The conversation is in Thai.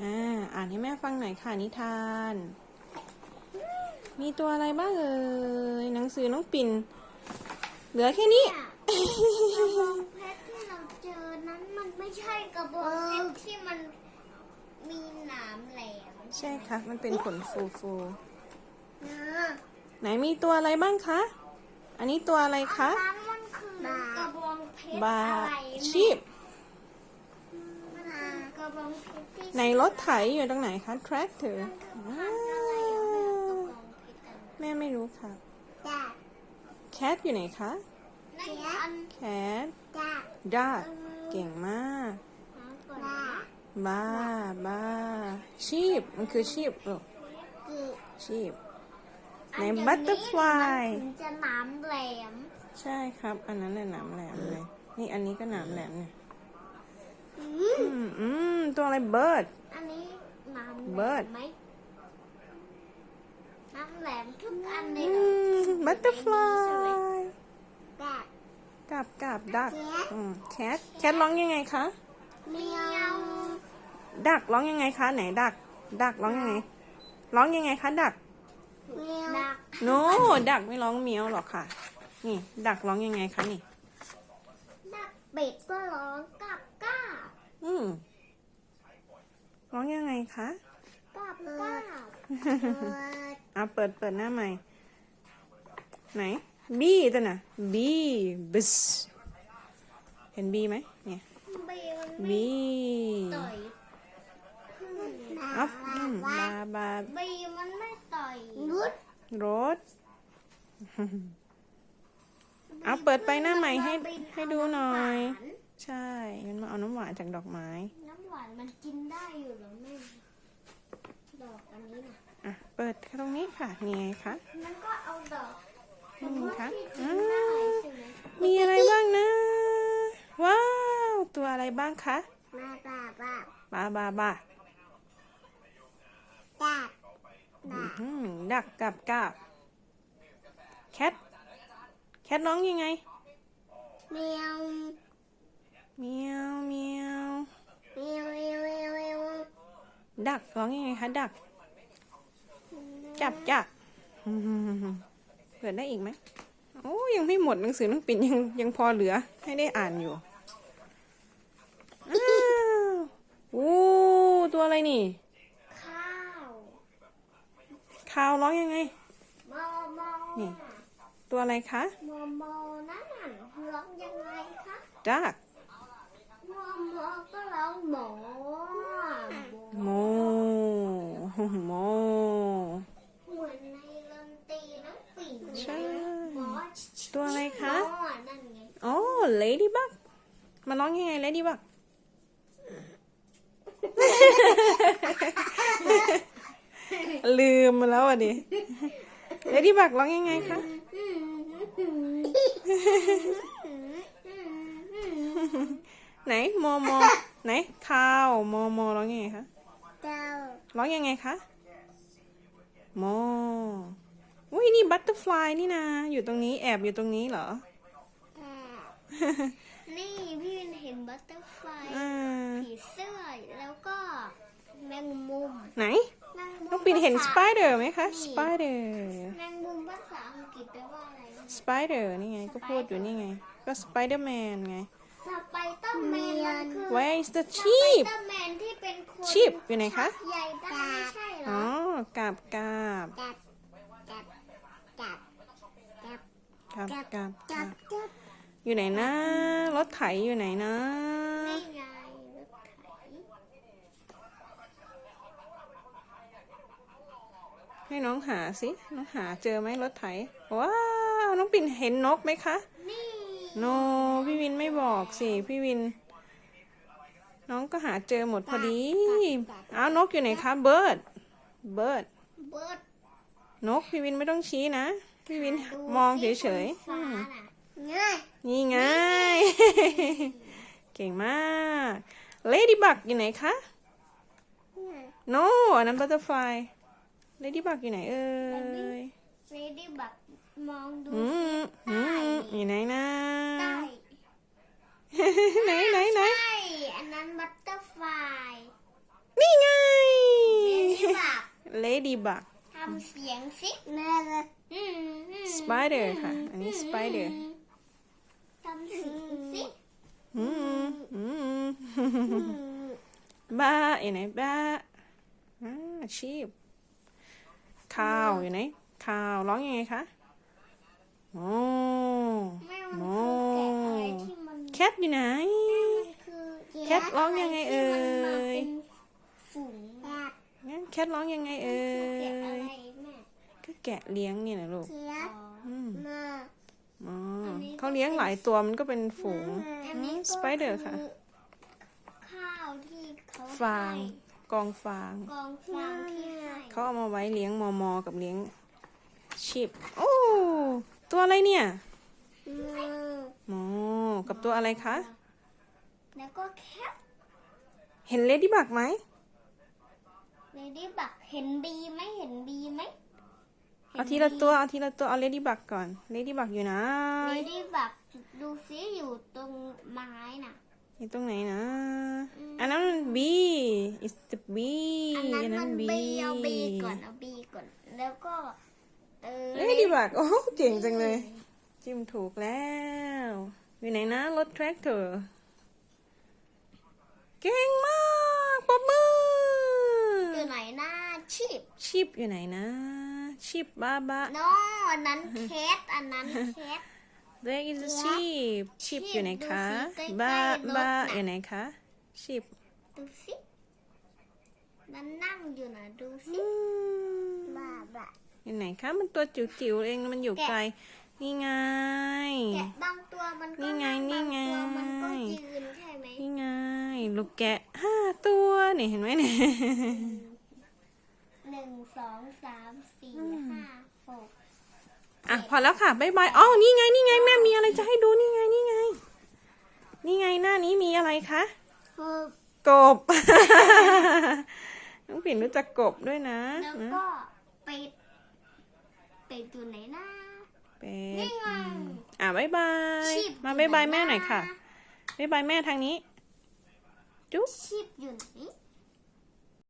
อ่าอ่านให้แม่ฟังหน่อยค่ะนิทาน มีตัวอะไรบ้างเอ่ยหนังสือน้องปิ่น เหลือแค่นี้ กระบองเพชรที่เราเจอนั้นมันไม่ใช่กระบองเพชรที่มันมีหนามแหลมใช่ค่ะ มันเป็นขนฟูฟูนะๆไหนมีตัวอะไรบ้างคะ อันนี้ตัวอะไรคะอันนั้นมันคือกระบองเพชรบาอะไรชีพ ในรถไถอยู่ตรงไหนคะ tractor พันอะไรอะแม่กระบองเพชรอันนั้นแม่ไม่รู้ค่ะจ้า cat อยู่ไหนคะในอัน cat จ้า duck เก่งมาก บ้า บ้าบ้า sheep มันคือ sheep ลูกกี sheep ในอัอย่าง butterfly มันถึงจะหนามแหลม ใช่ครับ อันนั้นแหละหนามแหลมเลย นี่อันนี้ก็หนามแหลมเนี่ยอือื มอืมตัวอะไร bird อันนี้น้ำแหล Bird มไหมน้ำแหลมทุกอันเลอืยเหรอม butterfly แบบกับกับ duck Cat อืม cat cat ร้องยังไงคะ เมียว duck ร้องยังไงคะ ไหน duck duck ร้องยังไง ร้องยังไงคะ duck เมียวดัก no duck ไม่ร้องเมียวหรอกค่ะ นี่ duck ร้องยังไงคะนี่ ดักเป็ดก็ร้องกับก้าบ อืมร้องยังไงคะกับก้าบเอาเปิดเปิดหน้าใหม่ ไหนบีตัวน่ะบีบิสเห็นบีไหมเนี่ยเบลมันบีต่อยอัพอืมบาบาเบลมันไม่ต่อยนุดรถเอาเปิดไปหน้าใหม่ให้ให้ดูหน่อย ใช่มันมาเอาน้ำหวานจากดอกไม้ น้ำหวานมันกินได้อยู่เหรอแม่ ดอกอันนี้นะอะ เปิดตรงนี้ค่ะนี่ไงคะ มันก็เอาดอกนี่ไงคะที่กิอ่นได้าใช่ไหมมีอะไรบ้างนะ ว้าว ตัวอะไรบ้างคะมาบ้าบ้าบาบาบาดักอืมดักกับกาบแคท แคทร้องยังไงเมียว เมียวเมียวเมียวเมียวเมียวเมียวดักร้องยังไงคะดัก จับจับอืมเปิดได้อีกไหมโอ้ยังไม่หมดหนังสือหนังปิ่นยังยังพอเหลือให้ได้อ่านอยู่อ้าวโอ้ตัวอะไรนี่ ข้าวคาวร้องยังไง มอมอนี่ ตัวอะไรคะ มอมอนั่นน่ะร้องยังไงคะ ดักมอม อก็ร้องหมอโมโมเหมือนในดนตรีน้องปิ่นใช่หมอตัวอะไรคะหมอนั่นไงโอ้ ladybug มาร้องยังไง ladybug ลืมมาแล้วอะดิ ladybug ร้องยังไงคะไหนโมโม ไหนคาวโมโมร้องยังไงคะเจ้าร้องยังไงคะโมอุ้ยนี่บัตเตอร์ฟลายนี่นะ อยู่ตรงนี้แอบอยู่ตรงนี้เหรอ นี่พี่วินเห็นบัตเตอร์ฟลายอ่าผีเสื้อแล้วก็แมงมุม ไหนแมงมุมน้องปินเห็นภาสษาไปเดอร์ไหมคะสไปเดอร์แมงมุมภาษาอังกฤษแปลว่าอะไรนะสไปเดอร์นี่ไง ก็พูดอยู่นี่ไง ก็สไปเดอร์แมนไงสไปเดอร์ แมนมันคือ Where is the สไป sheep เดอร์แมนที่เป็นคน sheep อยู่ไหนคะใหญ่ได้ไม่ใช่เหรอ๋ออกาบกาบจับจับจับจับกาบกาบจักาบบจับอยู่ไหนนะ รถไถอยู่ไหนนะนี่ไงรถไถให้น้องหาสิ น้องหาเจอไหมรถไถ ว้าว น้องปิ่นเห็นนกไหมคะนี่ โน พี่วินไม่บอกสิ พี่วิน น้องก็หาเจอหมดพอดี เอานกอยู่ไหนคะเบิร์ด เบิร์ด เบิร์ด นกพี่วินไม่ต้องชี้นะ พี่วินมองเฉยๆๆอืมง่ายนี่ไง เก่งมาก Ladybug อยู่ไหนคะ No อันนั้น Butterfly Ladybug อยู่ไหนเอ่ยเลดี้บัก มองดูอืมอืมอยู่ไหนนะใต้ไหนไหนไหนใช่อันนั้นบัตเตอร์ฟลายนี่ไง ladybug ทำเสียงสิแม่อืมอืม spider ค่ะ อันนี้ spider ทำเสียงสิอืมอืมบ้าอยู่ไหนบ้าอ่าชีพข้าวอยู่ไหนข้าวร้องยังไงคะ โอ้ไม่มันคือแกะอะไรที่มันแคทอยู่ไหน มันคือแคทร้องยังไงเอ่ยที่มันมาเป็นฝูงแกะงั้นแคทร้องยังไงเอ่แกะอะไรย แม่ก็แกะเลี้ยงนี่นะลูกแกะอืมมา อ๋ออนนี้ก็เขาเลี้ยงหลายตัวมันก็เป็นฝูง อันนี้ก็สไปเดอร์ค่ะข้าวที่เขาฟางให้กองฟาง กองฟางที่ให้เขาเอามาไว้เลี้ยงมอมอกับเลี้ยงชีพโอ้ ตัวอะไรเนี่ยโมกับตัวอะไรคะ แล้วก็แคปเห็นเลดี้บักไหมเลดี้บักเห็นบีไหมเห็นบีไหมเอาทีละตัวเอาทีละตัวเอาเลดี้บักก่อนเลดี้บักอยู่ไหนเลดี้บักดูซิอยู่ตรงไม้น่ะอยู่ตรงไหนนะอืมอันนั้นมัน B is the B อันนั้นมัน B บีเอาบีก่อนเอาบีก่อน แล้วก็เออ เลดี้บักโอ้เก่งจังเลย จิ้มถูกแล้ว อยู่ไหนนะรถแทรกเตอร์เก่งมากปรบมือ อยู่ไหนหน้าชีพชิปอยู่ไหนนะ ชิปบ้าบ้า โนอันนั้นแคทอันนั้นแคท There is a sheep ชิปอยู่ไหนคะดูสิใกล้ๆบ้ารถบ้าน่ะอยู่ไหนคะชิปดูสิ มันนั่งอยู่นะดูสิ อืมบ้าบ้า อยู่ไหนคะ มันตัวจิ๋วๆเองมันอยู่แกะไกล นี่ไงแกะบางตัวมันก็นี่ไงนั่นี่ไง บางตัวมันก็ยืนใช่ไหมนี่ไง ลูกแกะห้าตัวนี่เห็นไหมเนี่ย หนึ่งสองสามสี่ห้าหกอะพอแล้วค่ะบ๊ายบายอ๋อนี่ไงนี่ไงแม่มีอะไรจะให้ดูนี่ไงนี่ไง นี่ไงหน้านี้มีอะไรคะ หกกบ น้องปิ่นรู้จักกบด้วยนะแล้วนะก็เป็ด เป็ดตัวไหนนะเป็นี่ดไงอืมอะบ๊ายบายชีพมาบ๊ายบายแม่หน่อยค่ะบ๊ายบายแม่ทางนี้ จุ๊บชีพอยู่ไหน